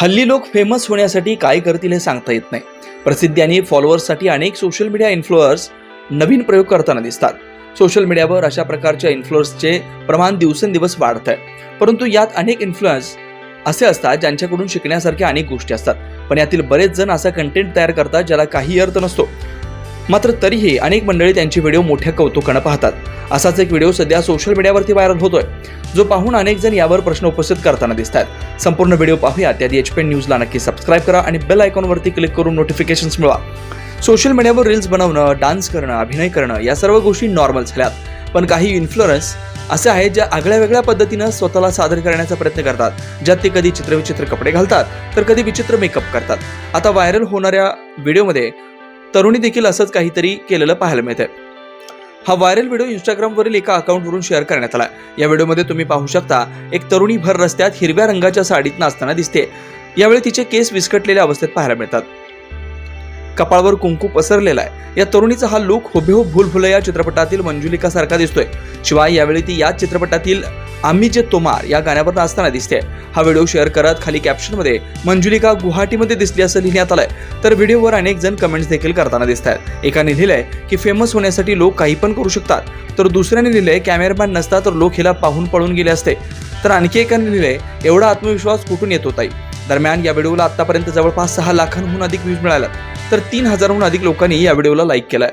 हल्ली लोक फेमस होण्यासाठी काय करतील हे सांगता येत नाही. प्रसिद्धी आणि फॉलोअर्ससाठी अनेक सोशल मीडिया इन्फ्लुअर्स नवीन प्रयोग करताना दिसतात. सोशल मीडियावर अशा प्रकारच्या इन्फ्लुअर्सचे प्रमाण दिवसेंदिवस वाढत आहे परंतु यात अनेक इन्फ्लुअन्स असे असतात ज्यांच्याकडून शिकण्यासारख्या अनेक गोष्टी असतात. पण यातील बरेच जण असा कंटेंट तयार करतात ज्याला काही अर्थ नसतो. मात्र तरीही अनेक मंडळी त्यांचे व्हिडिओ मोठ्या कौतुकानं पाहतात. असाच एक व्हिडिओ सध्या सोशल मीडियावरती व्हायरल होतोय. जो पाहून अनेक जण यावर प्रश्न उपस्थित करताना दिसत आहेत संपूर्ण व्हिडिओ पाहूया. त्याआधी एच पी न्यूजला नक्की सबस्क्राईब करा आणि बेल आयकॉनवरती क्लिक करून नोटिफिकेशन्स मिळवा. सोशल मीडियावर रील्स बनवणं डान्स करणं अभिनय करणं या सर्व गोष्टी नॉर्मल झाल्यात. पण काही इन्फ्लुअन्स असे आहेत ज्या आगळ्या वेगळ्या पद्धतीनं स्वतःला सादर करण्याचा प्रयत्न करतात. ज्यात ते कधी चित्रविचित्र कपडे घालतात तर कधी विचित्र मेकअप करतात. आता व्हायरल होणाऱ्या व्हिडिओमध्ये तरुणी देखील असंच काहीतरी केलेलं पाहायला मिळतंय. हा व्हायरल व्हिडिओ इंस्टाग्रामवरील एका अकाउंटवरून शेअर करण्यात आला. या व्हिडिओमध्ये तुम्ही पाहू शकता एक तरुणी भर रस्त्यात हिरव्या रंगाच्या साडीत नाचताना दिसते. यावेळी तिचे केस विस्कटलेल्या अवस्थेत पाहायला मिळतात. कपाळावर कुंकू पसरलेला आहे. या तरुणीचा हा लुक हुबेहूब भूलभुलया या चित्रपटातील मंजुलिका सारखा दिसतोय. शिवाय यावेळी ती याच चित्रपटातील आम्ही जे तोमार या गाण्यावर नाचताना दिसते हा व्हिडिओ शेअर करत खाली कॅप्शनमध्ये मंजुलिका गुवाहाटीमध्ये दिसली असं लिहिण्यात आलंय. तर व्हिडिओवर अनेक जण कमेंट्स देखील करताना दिसत आहेत एकाने लिहिलंय की फेमस होण्यासाठी लोक काही पण करू शकतात. तर दुसऱ्याने लिहिलंय कॅमेरामॅन नसता तर लोक हिला पाहून पळून गेले असते. तर आणखी एकाने लिहिलंय एवढा आत्मविश्वास कुठून येतो ताई? दरम्यान या व्हिडिओला आतापर्यंत जवळपास सहा लाखांहून अधिक व्ह्यूज मिळाल्यात. तर तीन हजारहून अधिक लोकांनी या व्हिडिओला लाईक केलाय.